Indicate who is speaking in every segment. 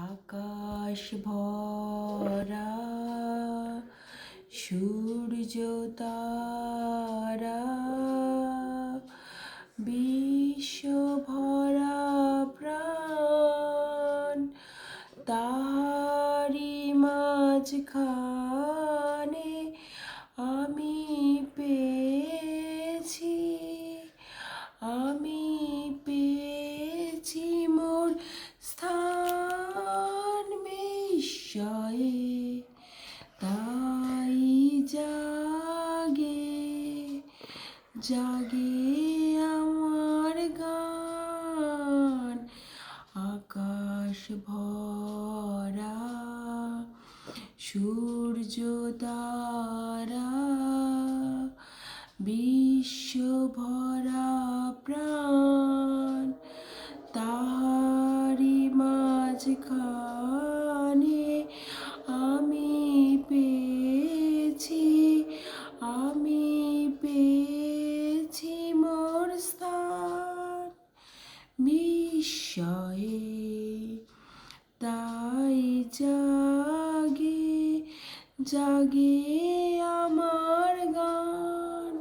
Speaker 1: আকাশ ভরা সূর্য তারা বিশ্ব ভরা প্রাণ তাহারি মাঝখানে জাগে আমার গান আকাশ ভরা সূর্য তারা বিশ্ব ভরা প্রাণ তাহারি মাঝখানে বিস্ময়ে তাই জাগে জাগে আমার গান।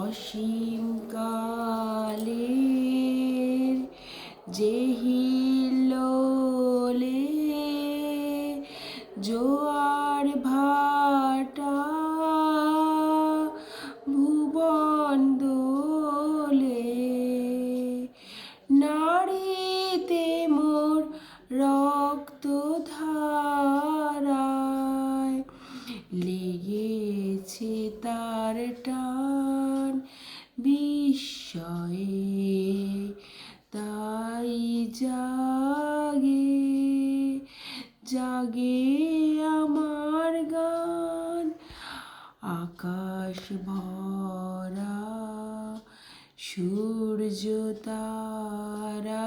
Speaker 1: অসীম কালের যে জোয়ার ভাটা ভুবন রক্ত ধারায় লেগেছে তার টান বিস্ময়ে, তাই জাগে জাগে আমার গান। আকাশ ভরা, সূর্য তারা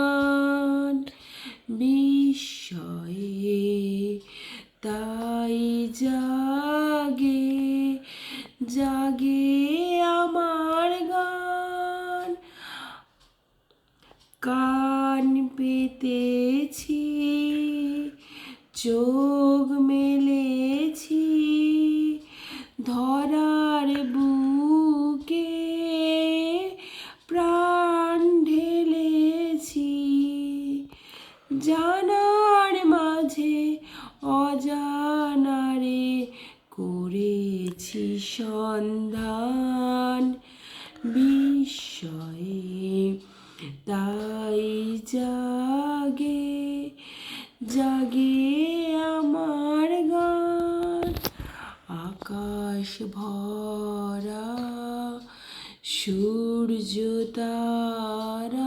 Speaker 1: জাগে আমার গান। কান পেতেছি চোখ মেলেছি ধরার বুকে প্রাণ ঢেলেছি। জানার মাঝে অজানারে করেছি সন্ধান বিস্ময়ে তাই জাগে জাগে আমার গান। আকাশ ভরা সূর্য তারা